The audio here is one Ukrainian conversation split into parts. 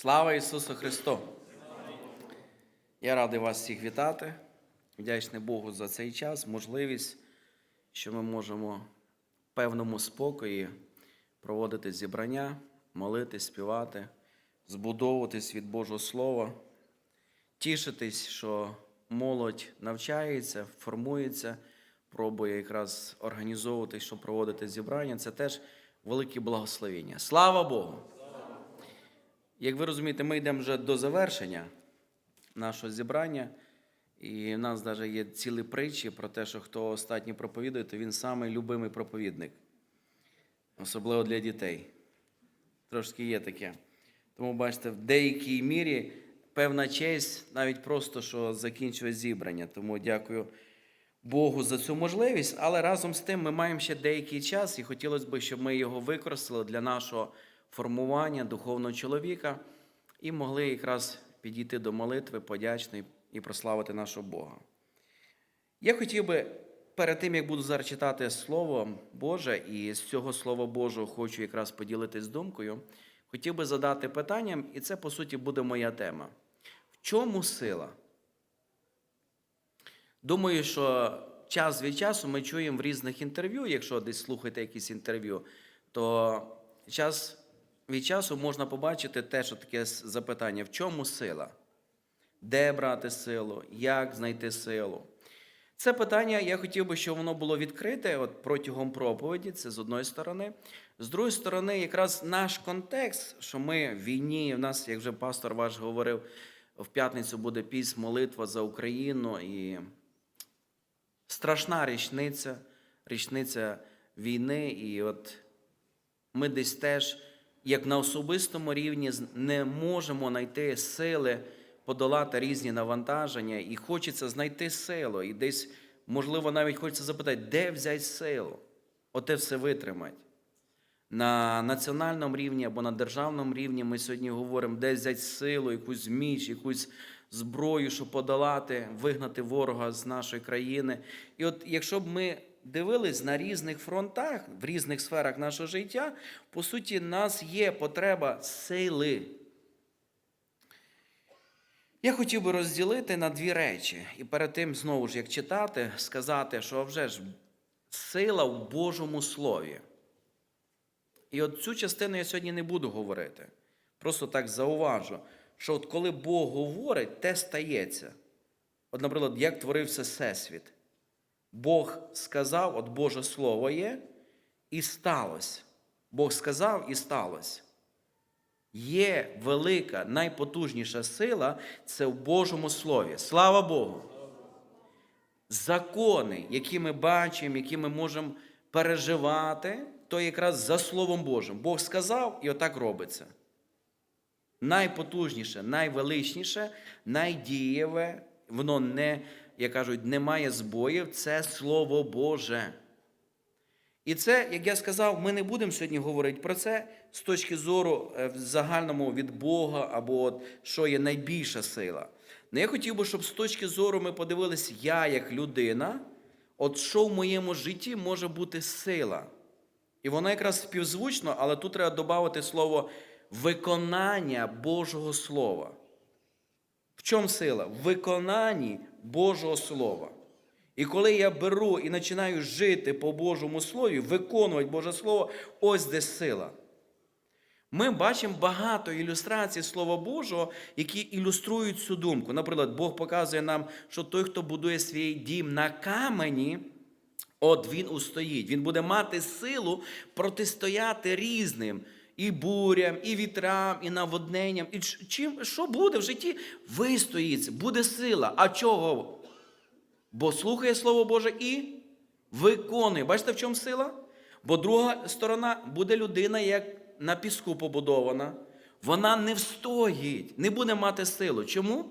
Слава Ісусу Христу! Я радий вас всіх вітати. Вдячний Богу за цей час, можливість, що ми можемо в певному спокої проводити зібрання, молитись, співати, збудовуватись від Божого Слова, тішитись, що молодь навчається, формується, пробує якраз організовуватись, щоб проводити зібрання. Це теж велике благословення. Слава Богу! Як ви розумієте, ми йдемо вже до завершення нашого зібрання, і в нас навіть є цілі притчі про те, що хто останній проповідує, то він самий любимий проповідник, особливо для дітей. Трошки є таке. Тому бачите, в деякій мірі певна честь, навіть просто що закінчує зібрання. Тому дякую Богу за цю можливість, але разом з тим ми маємо ще деякий час, і хотілося б, щоб ми його використали для нашого формування духовного чоловіка і могли якраз підійти до молитви подячної і прославити нашого Бога. Я хотів би перед тим, як буду зараз читати Слово Боже, і з цього Слова Божого хочу якраз поділитись думкою, хотів би задати питання, і це, по суті, буде моя тема. В чому сила? Думаю, що час від часу ми чуємо в різних інтерв'ю, якщо десь слухаєте якісь інтерв'ю, то час від часу можна побачити те, що таке запитання: в чому сила? Де брати силу? Як знайти силу? Це питання, я хотів би, щоб воно було відкрите от протягом проповіді, це з одної сторони. З другої сторони, якраз наш контекст, що ми в війні, в нас, як вже пастор ваш говорив, в п'ятницю буде піс, молитва за Україну і страшна річниця, річниця війни. І от ми десь теж, як на особистому рівні, не можемо знайти сили подолати різні навантаження, і хочеться знайти силу. І десь, можливо, навіть хочеться запитати, де взяти силу? Оте все витримати. На національному рівні або на державному рівні ми сьогодні говоримо, де взяти силу, якусь міч, якусь зброю, щоб подолати, вигнати ворога з нашої країни. І от якщо б ми дивились на різних фронтах, в різних сферах нашого життя, по суті, нас є потреба сили. Я хотів би розділити на дві речі. І перед тим, знову ж, як читати, сказати, що вже ж сила в Божому Слові. І от цю частину я сьогодні не буду говорити. Просто так зауважу, що от коли Бог говорить, те стається. От, наприклад, як творився Всесвіт. Бог сказав, от Боже Слово є, і сталося. Бог сказав і сталося. Є велика, найпотужніша сила це в Божому Слові. Слава Богу! Закони, які ми бачимо, які ми можемо переживати, то якраз за Словом Божим. Бог сказав, і отак робиться. Найпотужніше, найвеличніше, найдієве, воно не, як кажуть, не має збоїв, це Слово Боже. І це, як я сказав, ми не будемо сьогодні говорити про це з точки зору в загальному від Бога, або от, що є найбільша сила. Но я хотів би, щоб з точки зору ми подивилися, я як людина, от що в моєму житті може бути сила. І воно якраз співзвучно, але тут треба додати слово виконання Божого Слова. В чому сила? В виконанні Божого Слова. І коли я беру і починаю жити по Божому Слові, виконувати Боже Слово, ось де сила. Ми бачимо багато ілюстрацій Слова Божого, які ілюструють цю думку. Наприклад, Бог показує нам, що той, хто будує свій дім на камені, от він устоїть. Він буде мати силу протистояти різним і бурям, і вітрам, і наводненням. І чим, що буде в житті? Вистоїться, буде сила. А чого? Бо слухає Слово Боже і виконує. Бачите, в чому сила? Бо друга сторона буде людина, як на піску побудована. Вона не встоїть, не буде мати силу. Чому?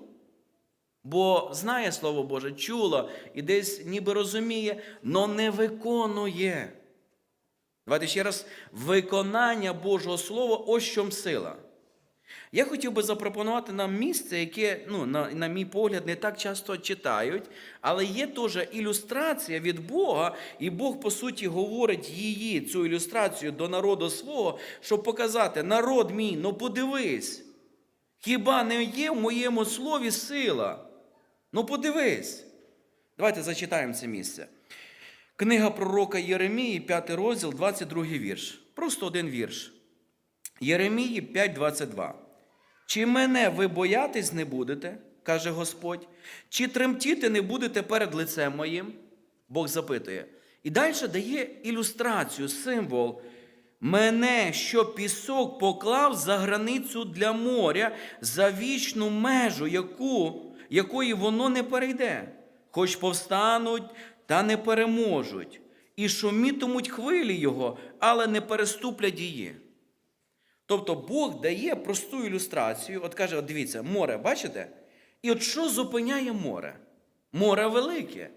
Бо знає Слово Боже, чула і десь ніби розуміє, але не виконує. Давайте ще раз, виконання Божого Слова, ось чому сила. Я хотів би запропонувати нам місце, яке, ну, на, на мій погляд, не так часто читають, але є теж ілюстрація від Бога, і Бог, по суті, говорить її, цю ілюстрацію до народу свого, щоб показати, народ мій, ну подивись, Хіба не є в моєму слові сила? Ну подивись. Давайте зачитаємо це місце. Книга пророка Єремії, 5 розділ, 22 вірш. Просто один вірш. Єремії 5:22. Чи мене ви боятись не будете, каже Господь, чи тремтіти не будете перед лицем моїм? Бог запитує. І далі дає ілюстрацію, символ. Мене, що пісок поклав за границю для моря, за вічну межу, яку, якої воно не перейде, хоч повстануть та не переможуть, і шумітимуть хвилі його, але не переступлять її. Тобто Бог дає просту ілюстрацію, от каже: от дивіться, море, бачите? І от що зупиняє море? Море велике.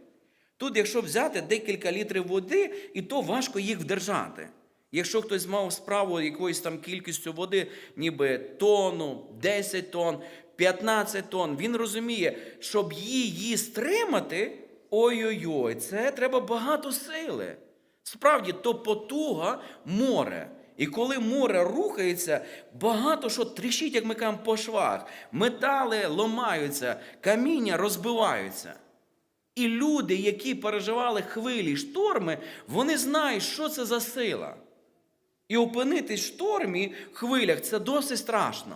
Тут, якщо взяти декілька літрів води, і то важко їх вдержати. Якщо хтось мав справу якоюсь там кількістю води, ніби тонну, 10 тонн, 15 тонн, він розуміє, щоб її стримати, ой-ой-ой, це треба багато сили. Справді, то потуга море. І коли море рухається, багато що тріщить, як ми кажемо, по швах. Метали ломаються, каміння розбиваються. І люди, які переживали хвилі, шторми, вони знають, що це за сила. І опинитись в штормі, хвилях це досить страшно.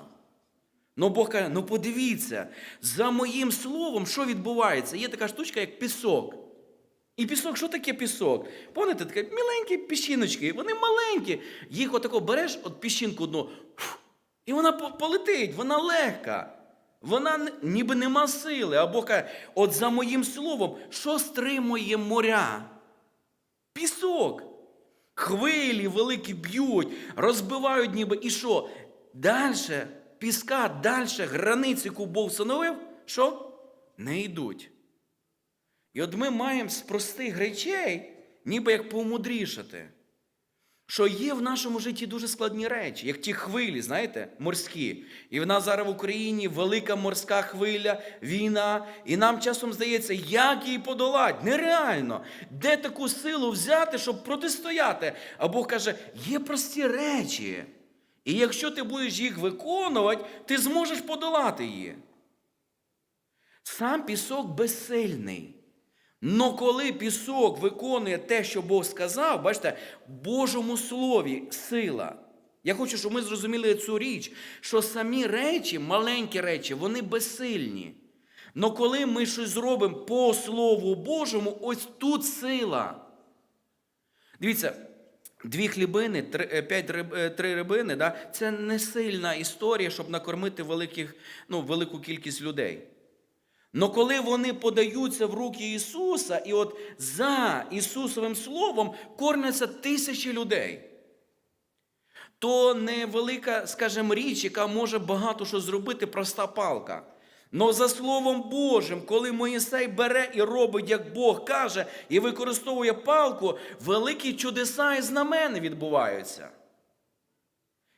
Ну Бог каже, ну подивіться, за моїм словом, що відбувається? Є така штучка, як пісок. І пісок, що таке пісок? Пам'ятаєте, такі міленькі піщиночки, вони маленькі. Їх отако береш, от піщинку одну, і вона полетить, вона легка. Вона ніби нема сили. А Бог каже, от за моїм словом, що стримує моря? Пісок. Хвилі великі б'ють, розбивають ніби. І що? Дальше піска, дальше границі, яку Бог встановив, що? Не йдуть. І от ми маємо з простих речей, ніби як помудрішати. Що є в нашому житті дуже складні речі, як ті хвилі, знаєте, морські. І в нас зараз в Україні велика морська хвиля, війна. І нам часом здається, як її подолати? Нереально. Де таку силу взяти, щоб протистояти? А Бог каже, є прості речі. І якщо ти будеш їх виконувати, ти зможеш подолати її. Сам пісок безсильний. Но коли пісок виконує те, що Бог сказав, бачите, Божому слові сила. Я хочу, щоб ми зрозуміли цю річ, що самі речі, маленькі речі, вони безсильні. Но коли ми щось зробимо по Слову Божому, ось тут сила. Дивіться, дві хлібини, три, е, п'ять риб, е, три рибини, да, це не сильна історія, щоб накормити великих, ну, велику кількість людей. Но коли вони подаються в руки Ісуса, і от за Ісусовим Словом кормляться тисячі людей, то невелика, скажімо, річ, яка може багато що зробити, проста палка. Но за Словом Божим, коли Моїсей бере і робить, як Бог каже, і використовує палку, великі чудеса і знамени відбуваються.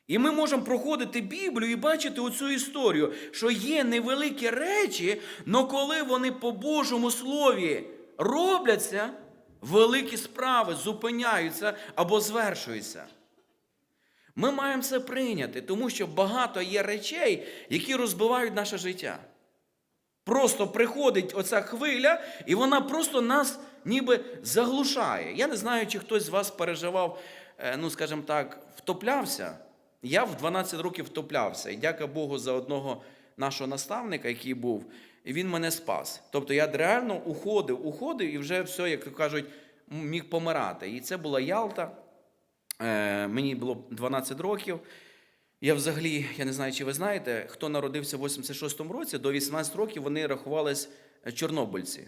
І ми можемо проходити Біблію і бачити оцю історію, що є невеликі речі, але коли вони по Божому Слові робляться, великі справи зупиняються або звершуються. Ми маємо це прийняти, тому що багато є речей, які розбивають наше життя. Просто приходить оця хвиля, і вона просто нас ніби заглушає. Я не знаю, чи хтось з вас переживав, е, ну, скажімо так, втоплявся. Я в 12 років втоплявся. І дяка Богу за одного нашого наставника, який був, і він мене спас. Тобто я реально уходив, уходив і вже все, як кажуть, міг помирати. І це була Ялта. Е, Мені було 12 років. Я взагалі, я не знаю, чи ви знаєте, хто народився в 86-му році, до 18 років вони рахувались чорнобильці.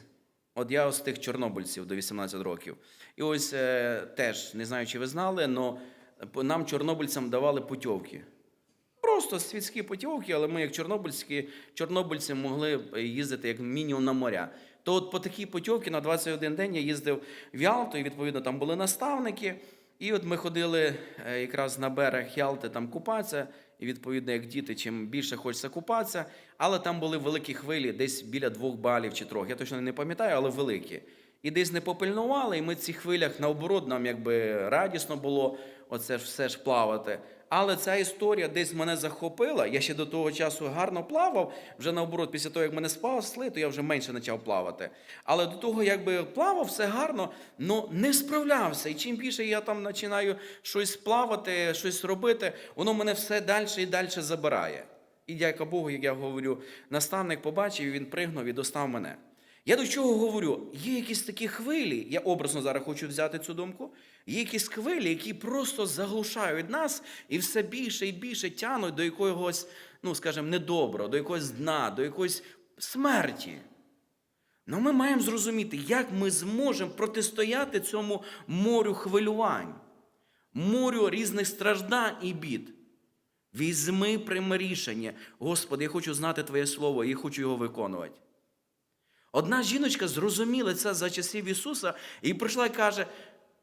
От я з тих чорнобильців до 18 років. І ось е, теж, не знаю, чи ви знали, але нам, чорнобильцям, давали путівки. Просто світські путівки, але ми, як чорнобильські, чорнобильці могли їздити як мінімум на моря. То от по такій путівці на 21 день я їздив в Ялту, і відповідно там були наставники. І от ми ходили е, якраз на берег Ялти там купатися, і відповідно, як діти, чим більше хочеться купатися, але там були великі хвилі, десь біля двох балів чи трьох. Я точно не пам'ятаю, але великі. І десь не попильнували, і ми в цих хвилях наоборот, нам якби радісно було оце ж все ж плавати. Але ця історія десь мене захопила. Я ще до того часу гарно плавав. Вже наоборот, після того, як мене спасли, то я вже менше почав плавати. Але до того, якби плавав, все гарно, але не справлявся. І чим більше я там починаю щось плавати, щось робити, воно мене все далі і далі забирає. І дяка Богу, як я говорю, наставник побачив, він пригнув і достав мене. Я до чого говорю? Є якісь такі хвилі, я образно зараз хочу взяти цю думку. Є якісь хвилі, які просто заглушають нас і все більше і більше тянуть до якогось, ну скажімо, недоброго, до якогось дна, до якоїсь смерті. Ну ми маємо зрозуміти, як ми зможемо протистояти цьому морю хвилювань, морю різних страждань і бід. Візьми пряме рішення. Господи, я хочу знати Твоє Слово, я хочу його виконувати. Одна жіночка зрозуміла це за часів Ісуса і прийшла і каже: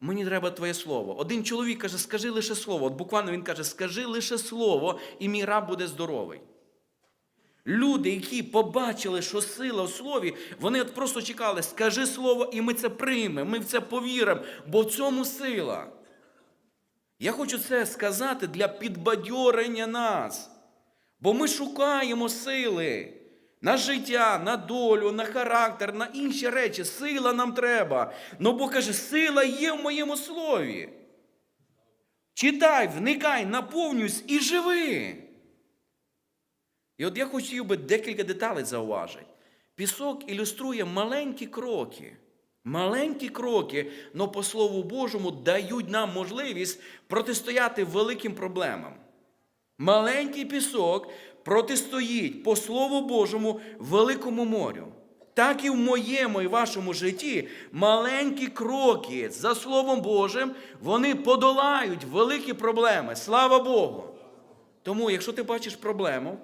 Мені треба Твоє Слово. Один чоловік каже, скажи лише слово. От буквально він каже, скажи лише слово, і мій раб буде здоровий. Люди, які побачили, що сила в слові, вони от просто чекали, скажи слово, і ми це приймемо, ми в це повіримо, бо в цьому сила. Я хочу це сказати для підбадьорення нас. Бо ми шукаємо сили на життя, на долю, на характер, на інші речі. Сила нам треба. Но Бог каже, сила є в моєму слові. Читай, вникай, наповнюйся і живи. І от я хотів би декілька деталей зауважити. Пісок ілюструє маленькі кроки. Маленькі кроки, але по Слову Божому дають нам можливість протистояти великим проблемам. Маленький пісок протистоїть по Слову Божому великому морю. Так і в моєму і вашому житті маленькі кроки за Словом Божим, вони подолають великі проблеми. Слава Богу! Тому, якщо ти бачиш проблему,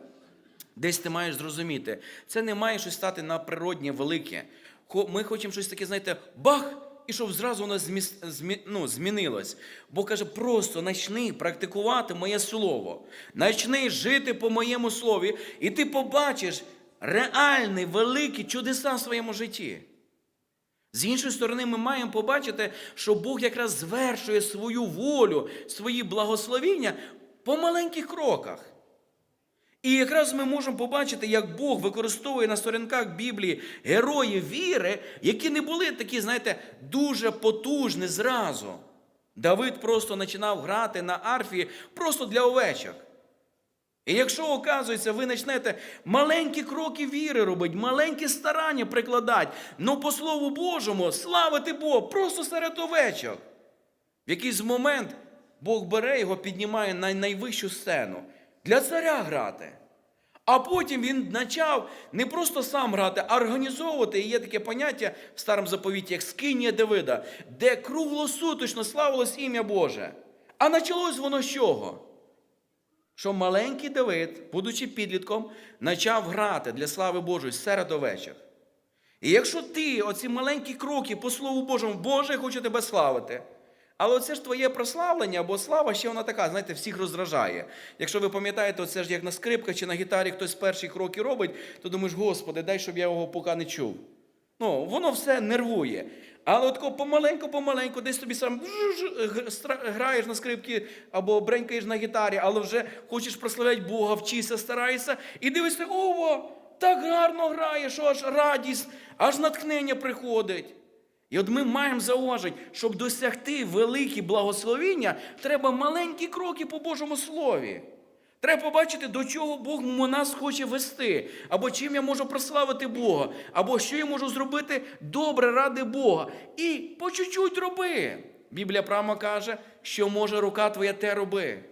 десь ти маєш зрозуміти, це не має щось стати на природнє велике. Ми хочемо щось таке, знаєте, бах! І щоб зразу воно зміс, змі, ну, змінилось. Бо каже, просто почни практикувати моє слово, почни жити по моєму слові, і ти побачиш реальні великі чудеса в своєму житті. З іншої сторони, ми маємо побачити, що Бог якраз звершує свою волю, свої благословіння по маленьких кроках. І якраз ми можемо побачити, як Бог використовує на сторінках Біблії героїв віри, які не були такі, знаєте, дуже потужні зразу. Давид просто починав грати на арфі просто для овечок. І якщо, оказується, ви почнете маленькі кроки віри робити, маленькі старання прикладати, ну по Слову Божому славити Бога просто серед овечок. В якийсь момент Бог бере його, піднімає на найвищу сцену для царя грати. А потім він почав не просто сам грати, а організовувати. І є таке поняття в старому заповіті, як скинія Давида, де круглосуточно славилось ім'я Боже. А почалось воно з чого? Що маленький Давид, будучи підлітком, почав грати для слави Божої серед овечок. І якщо ти оці маленькі кроки по Слову Божому, Боже, я хочу тебе славити. Але оце ж твоє прославлення або слава ще вона така, знаєте, всіх роздражає. Якщо ви пам'ятаєте, оце ж як на скрипках чи на гітарі хтось перші кроки робить, то думаєш, Господи, дай, щоб я його поки не чув. Ну, воно все нервує. Але от помаленьку-помаленьку, десь тобі сам граєш на скрипці або бренькаєш на гітарі, але вже хочеш прославляти Бога, вчишся, стараєшся, і дивишся, ова, так гарно грає, що аж радість, аж натхнення приходить. І от ми маємо зауважити, щоб досягти великі благословіння, треба маленькі кроки по Божому Слові. Треба побачити, до чого Бог нас хоче вести, або чим я можу прославити Бога, або що я можу зробити добре ради Бога. І по чуть-чуть роби. Біблія прямо каже, що може рука твоя те роби.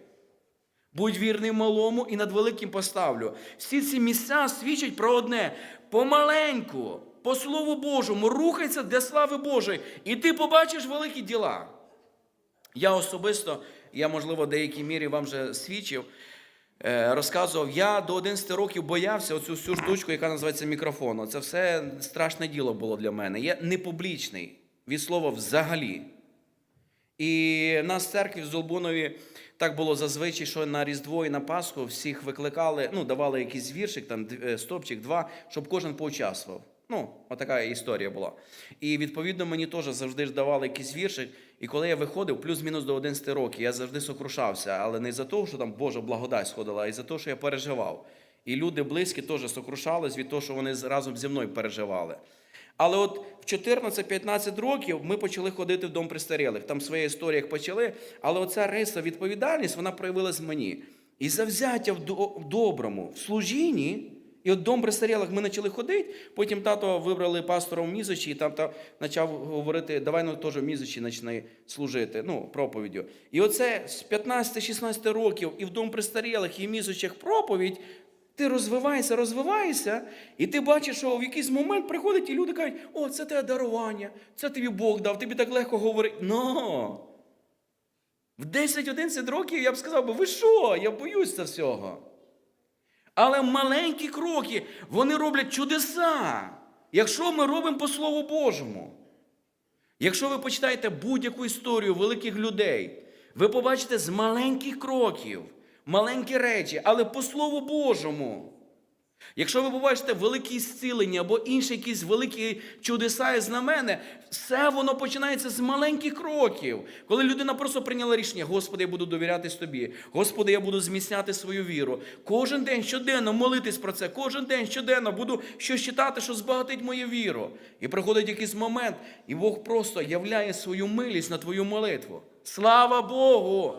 Будь вірний малому і над великим поставлю. Всі ці місця свідчать про одне: помаленьку, по Слову Божому, рухайся для слави Божої, і ти побачиш великі діла. Я особисто, я, можливо, в деякій мірі вам вже свідчив, е, розказував, я до 11 років боявся оцю всю штучку, яка називається мікрофон. Це все страшне діло було для мене. Я не публічний від слова взагалі. І нас в церкві в Золбунові так було зазвичай, що на Різдво і на Пасху всіх викликали, ну, давали якийсь віршик, там е, стопчик, два, щоб кожен поучаствував. Ну, отака історія була. І відповідно мені теж завжди ж давали якийсь віршик. І коли я виходив, плюс-мінус до 11 років, я завжди сокрушався, але не за те, що там Божа благодать сходила, а й за те, що я переживав. І люди близькі теж сокрушались від того, що вони разом зі мною переживали. Але от в 14-15 років ми почали ходити в дом престарілих. Там своя історія як почали, але оця риса відповідальність вона проявилась мені. І завзяття в доброму, в служінні. І от дом престарілих ми почали ходити. Потім тато вибрали пастором в Мізочі, і там та почав говорити, давай ну теж в Мізочі почни служити, ну, проповіддю. І оце з 15-16 років і в дом престарілих, і в Мізочах проповідь. Ти розвиваєшся, розвиваєшся, і ти бачиш, що в якийсь момент приходять і люди кажуть, о, це тебе дарування, це тобі Бог дав, тобі так легко говорить. Но! В 10-11 років я б сказав, би, ви що? Я боюсь це всього. Але маленькі кроки, вони роблять чудеса, якщо ми робимо по Слову Божому. Якщо ви почитаєте будь-яку історію великих людей, ви побачите з маленьких кроків, маленькі речі, але по Слову Божому. Якщо ви побачите великі зцілення або інші якісь великі чудеса і знамени, все воно починається з маленьких кроків. Коли людина просто прийняла рішення, Господи, я буду довірятись тобі, Господи, я буду зміцняти свою віру. Кожен день щоденно молитись про це, кожен день щоденно буду щось читати, що збагатить мою віру. І приходить якийсь момент, і Бог просто являє свою милість на твою молитву. Слава Богу!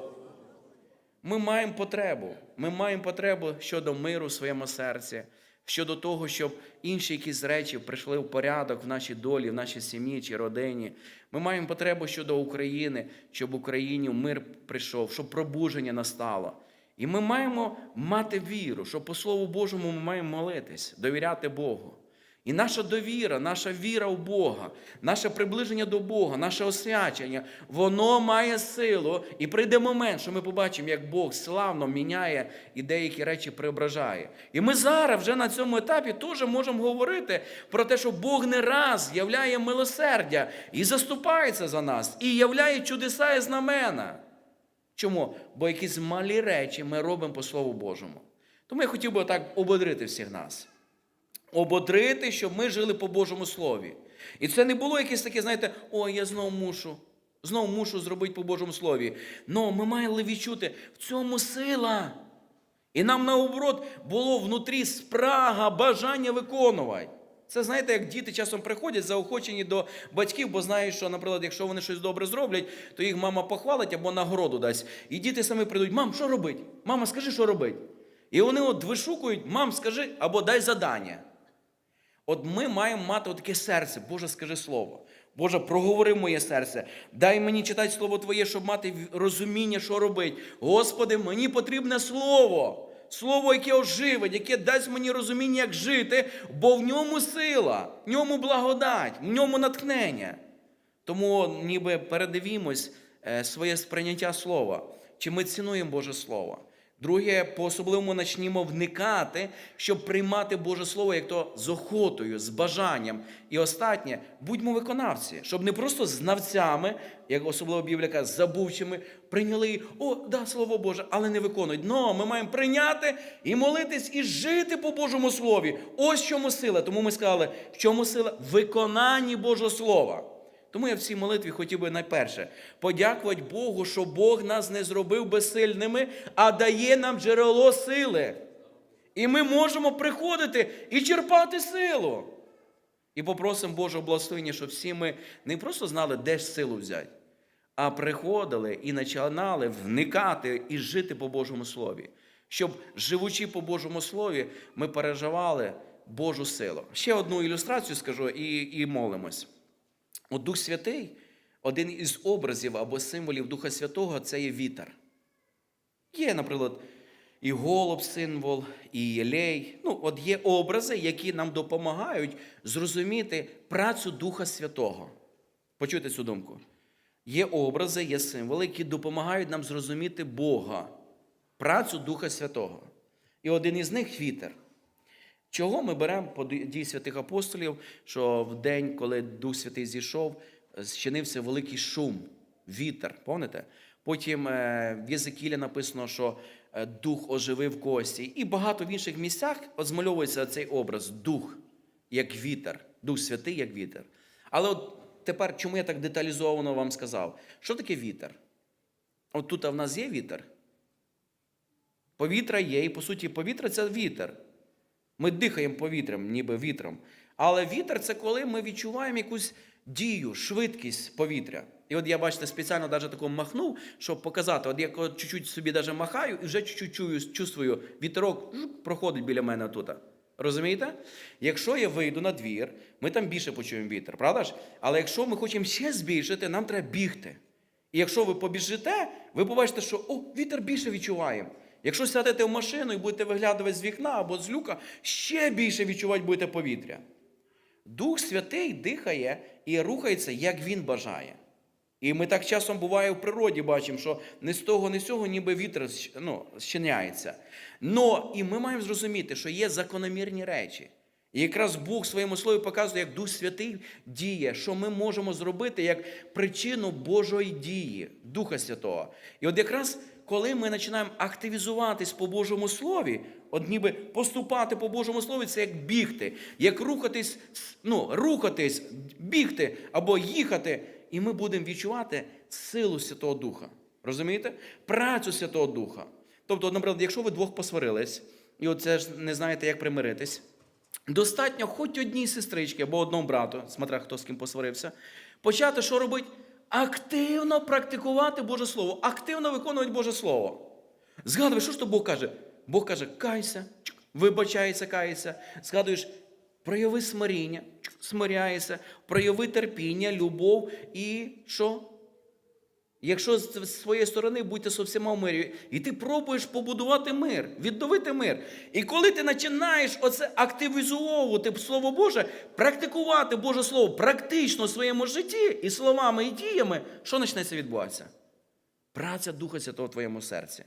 Ми маємо потребу. Ми маємо потребу щодо миру в своєму серці, щодо того, щоб інші якісь речі прийшли в порядок в нашій долі, в нашій сім'ї чи родині. Ми маємо потребу щодо України, щоб в Україні мир прийшов, щоб пробудження настало. І ми маємо мати віру, що по Слову Божому ми маємо молитись, довіряти Богу. І наша довіра, наша віра в Бога, наше приближення до Бога, наше освячення, воно має силу. І прийде момент, що ми побачимо, як Бог славно міняє і деякі речі преображає. І ми зараз вже на цьому етапі теж можемо говорити про те, що Бог не раз являє милосердя і заступається за нас, і являє чудеса і знамена. Чому? Бо якісь малі речі ми робимо по Слову Божому. Тому я хотів би так ободрити всіх нас ободрити, щоб ми жили по Божому Слові. І це не було якесь таке, знаєте, ой, я знову мушу, знову мушу зробити по Божому Слові. Но ми маємо відчути, в цьому сила. І нам наоборот було внутрі спрага, бажання виконувати. Це знаєте, як діти часом приходять заохочені до батьків, бо знають, що, наприклад, якщо вони щось добре зроблять, то їх мама похвалить або нагороду дасть. І діти самі прийдуть, мам, що робить? Мама, скажи, що робить. І вони от вишукують, мам, скажи, або дай задання. От ми маємо мати таке серце. Боже, скажи слово. Боже, проговори моє серце. Дай мені читати слово Твоє, щоб мати розуміння, що робити. Господи, мені потрібне слово. Слово, яке оживить, яке дасть мені розуміння, як жити, бо в ньому сила, в ньому благодать, в ньому натхнення. Тому ніби передивімось е, своє сприйняття слова. Чи ми цінуємо Боже Слово? Друге, по-особливому почнімо вникати, щоб приймати Боже Слово як то з охотою, з бажанням. І останнє, будьмо виконавці, щоб не просто знавцями, як особливо Біблія забувчими, прийняли, о, да, Слово Боже, але не виконують. Но ми маємо прийняти і молитись, і жити по Божому Слові. Ось чому сила. Тому ми сказали, в чому сила? Виконанні Божого Слова. Тому я в цій молитві хотів би найперше подякувати Богу, що Бог нас не зробив безсильними, а дає нам джерело сили. І ми можемо приходити і черпати силу. І попросимо Божого благословення, щоб всі ми не просто знали, де ж силу взяти, а приходили і починали вникати і жити по Божому Слові. Щоб, живучи по Божому Слові, ми переживали Божу силу. Ще одну ілюстрацію скажу і, і молимось. От Дух Святий, один із образів або символів Духа Святого це є вітер. Є, наприклад, і голуб символ, і єлей. Ну, от є образи, які нам допомагають зрозуміти працю Духа Святого. Почуйте цю думку. Є образи, є символи, які допомагають нам зрозуміти Бога, працю Духа Святого. І один із них вітер. Чого ми беремо по дії святих апостолів, що в день, коли Дух Святий зійшов, зчинився великий шум, вітер, пам'ятаєте? Потім е, в Єзекілі написано, що е, дух оживив кості. І багато в інших місцях змальовується цей образ дух, як вітер. Дух Святий як вітер. Але от тепер, чому я так деталізовано вам сказав? Що таке вітер? От тут в нас є вітер. Повітря є, і по суті, повітря це вітер. Ми дихаємо повітрям, ніби вітром. Але вітер це коли ми відчуваємо якусь дію, швидкість повітря. І от я, бачите, спеціально навіть таку махнув, щоб показати. От я чуть-чуть собі навіть махаю і вже чуть-чуть чую, чувствую, вітерок проходить біля мене тут. Розумієте? Якщо я вийду на двір, ми там більше почуємо вітер, правда ж? Але якщо ми хочемо ще збільшити, нам треба бігти. І якщо ви побіжите, ви побачите, що о, вітер більше відчуваємо. Якщо сядете в машину і будете виглядати з вікна або з люка, ще більше відчувати будете повітря. Дух Святий дихає і рухається, як він бажає. І ми так часом буває в природі бачимо, що не з того, не з цього, ніби вітер ну, щиняється. Но і ми маємо зрозуміти, що є закономірні речі. І якраз Бог в своєму слові показує, як Дух Святий діє, що ми можемо зробити як причину Божої дії, Духа Святого. І от якраз коли ми починаємо активізуватись по Божому Слові, от ніби поступати по Божому Слові, це як бігти, як рухатись, ну, рухатись, бігти або їхати, і ми будемо відчувати силу Святого Духа. Розумієте? Працю Святого Духа. Тобто, наприклад, якщо ви двох посварились, і от це ж не знаєте, як примиритись, достатньо хоч одній сестрички або одному брату, смотря хто з ким посварився, почати що робити? Активно практикувати Боже Слово, активно виконувати Боже Слово. Згадуєш, що ж то Бог каже? Бог каже, кайся, вибачайся, кається. Згадуєш, прояви смиріння, смиряйся, прояви терпіння, любов і що? Якщо з своєї сторони будьте со всіма в мирі, і ти пробуєш побудувати мир, відновити мир. І коли ти починаєш оце активізовувати Слово Боже, практикувати Боже Слово практично в своєму житті і словами, і діями, що почнеться відбуватися? Праця Духа Святого в твоєму серці.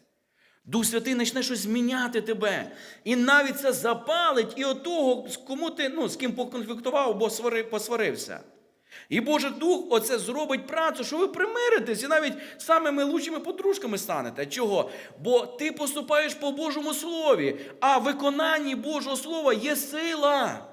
Дух Святий почне щось зміняти тебе. І навіть це запалить і от того, кому ти, ну, з ким поконфліктував або посварився. І Божий Дух оце зробить працю, що ви примиритесь і навіть самими лучшими подружками станете. Чого? Бо ти поступаєш по Божому Слові, а в виконанні Божого Слова є сила.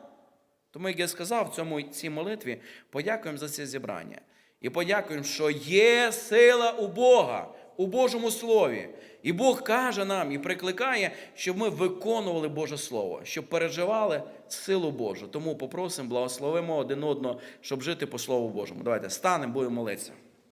Тому, як я сказав в цьому цій молитві, подякуємо за це зібрання. І подякуємо, що є сила у Бога, у Божому Слові. І Бог каже нам і прикликає, щоб ми виконували Боже Слово, щоб переживали силу Божу. Тому попросимо, благословимо один одного, щоб жити по Слову Божому. Давайте станемо, будемо молитися.